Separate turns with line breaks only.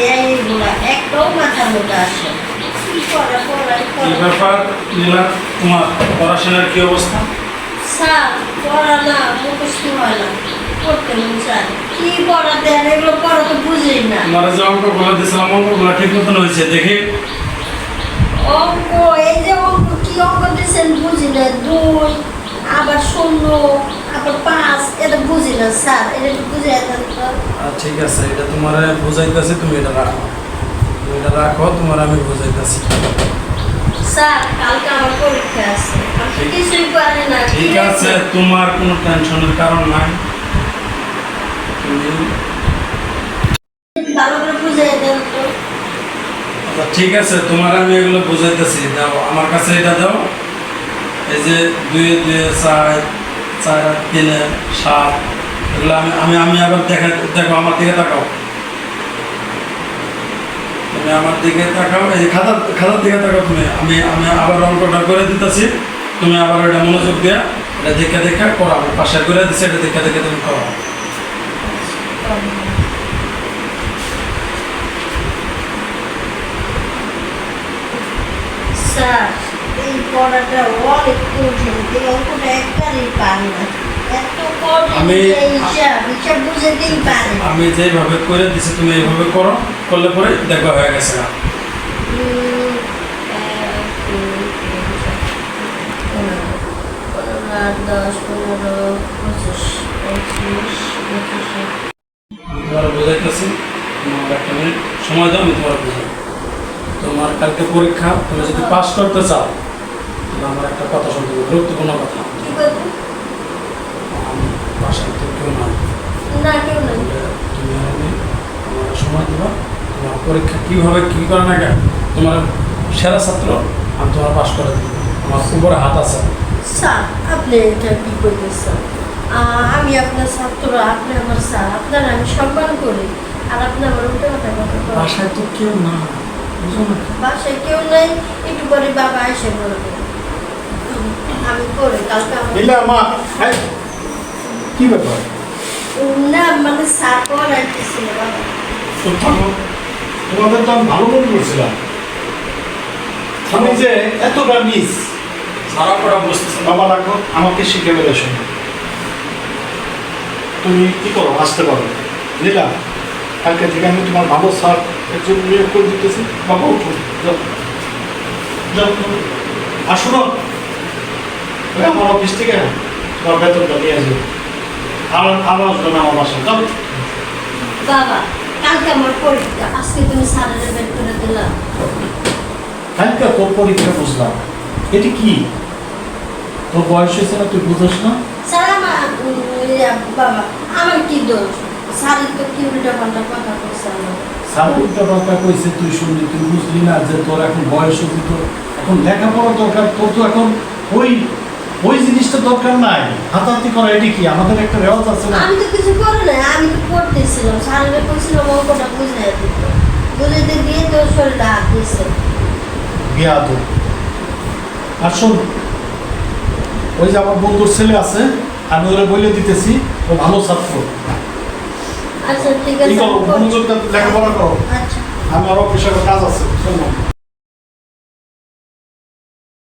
দেয় এগুলা একটাও মাথার মধ্যে আসে। কি
ব্যাপার তোমার পড়াশোনার কি অবস্থা?
স্যার পড়া না মুখস্থ হয় না। পড়তে মন কি পড়া দেন এগুলো পড়া তো বুঝি না।
তোমার যে অঙ্কগুলো দিয়েছিলাম অঙ্কগুলো ঠিক মতন হয়েছে দেখি।
অঙ্ক এই যে অঙ্ক কি অঙ্ক দিয়েছেন বুঝি না দুই আবার শূন্য।
ঠিক আছে এটা তোমার বুঝাইতেছি তুমি এটা রাখো। তুমি এটা রাখো তোমার আমি বুঝাইতেছি। ঠিক। আছে। তোমার কোনো টেনশনের কারণ নাই। আচ্ছা ঠিক আছে তোমার আমি এগুলো বুঝাইতেছি। দাও আমার কাছে এটা দাও। এই যে দুই দুই চার চার, তিনে, সাত, এগুলো আমি আমি আমি আবার দেখা, দেখো, আমার দিকে তাকাও। তুমি আমার দিকে তাকাও, এই যে খাতার দিকে তাকাও তুমি। আমি আমি আবার অঙ্কটা করে দিতেছি। তুমি আবার ওটা মনোযোগ দিয়ে এটা দেখে দেখে করাবো পাশে করে দিচ্ছে এটা দেখে দেখে তুমি করাবো
স্যার। এই পড়াটা অঙ্কটা একবারই পারি না এত
আমি-
বুঝেতেই পারি
যেভাবে করে দিছি তুমি এইভাবে করো করলে পরে দেখবা হয়ে গেছে না
উম, এক, দুই, তিন, চার, পনেরো, পনেরো আট, দশ পনেরো পঁচিশ পঁচিশ পঁচিশে
আমি তোমার বোঝাইতেছি তোমার একটা মিনিট সময় দাও আমি তোমার বুঝাই তোমার কালকে পরীক্ষা তুমি যদি পাস করতে চাও তাহলে আমার একটা কথা শুনতে হবে গুরুত্বপূর্ণ কথা। বাসায় তো কেউ নাই। তুমি আমি আমার সময় দেবা তোমার পরীক্ষা কীভাবে কী করে না কেন তোমার সেরা ছাত্র আমি তোমার পাস করে দেবো। আমার উপরে হাত আছে।
স্যার আপনি এটা কি আহ, আমি আপনার ছাত্র আপনি আমার স্যার আপনার আমি সম্মান করি আর আপনি আমার উল্টো কথা।
বাসায় তো কেউ না
বাসায় কেউ নেই একটু পরে বাবা এসে বলবে। আমি করে কালকে আমার
কি ব্যাপার?
না মানে স্যার পড়াইতেছিল বাবা।
তো তোমাদের তো আমি ভালো মনে করছিলাম। আমি যে এতটা মিস
সারা করা বুঝতেছে
বাবা রাখো আমাকে শিখে বেড়ে শোনো। তুমি কি করো? আসতে পারো। নীলা কালকে থেকে আমি তোমার ভালো স্যার একজন নিয়োগ করে দিতেছি। বাবা উঠো যাও। যাও। আসো না। ওই আমার অফিস থেকে তোমার বেতনটা নিয়ে আসবে আর আমার বাসায়। যাও।
বাবা কালকে আমার পরীক্ষা। আজকে তুমি বের করে দিলাম
কালকে তোর পরীক্ষা বুঝলাম। এটি কি? তোর বয়স হয়েছে না তুই বুঝোস না?
স্যার আমার বাবা আমার কি দোষ? স্যারের তো কি উল্টা পাল্টা কথা বলছে
উল্টা পাল্টা কইছে তুই শুনলি তুই বুঝলি না যে তোর এখন বয়স তোর এখন লেখাপড়া দরকার তোর তো এখন ওই ওই জিনিসটা দরকার নাই। হাতাহাতি করা এটি কি? আমাদের একটা রেওয়াজ আছে না?
আমি তো কিছু করি না আমি তো পড়তেছিলাম। স্যারের কইছিলাম অঙ্কটা বুঝে দিত বুঝাইতে গিয়ে তোর শরীরে হাত দিয়েছে
বিয়া আর শোন ওই যে আমার বন্ধুর ছেলে আছে আমি ওরা বলে দিতেছি ও ভালো ছাত্র।
আচ্ছা ঠিক আছে।
লেখাপড়া করো।
আমি
আরও পেশাগত কাজ আছে চলো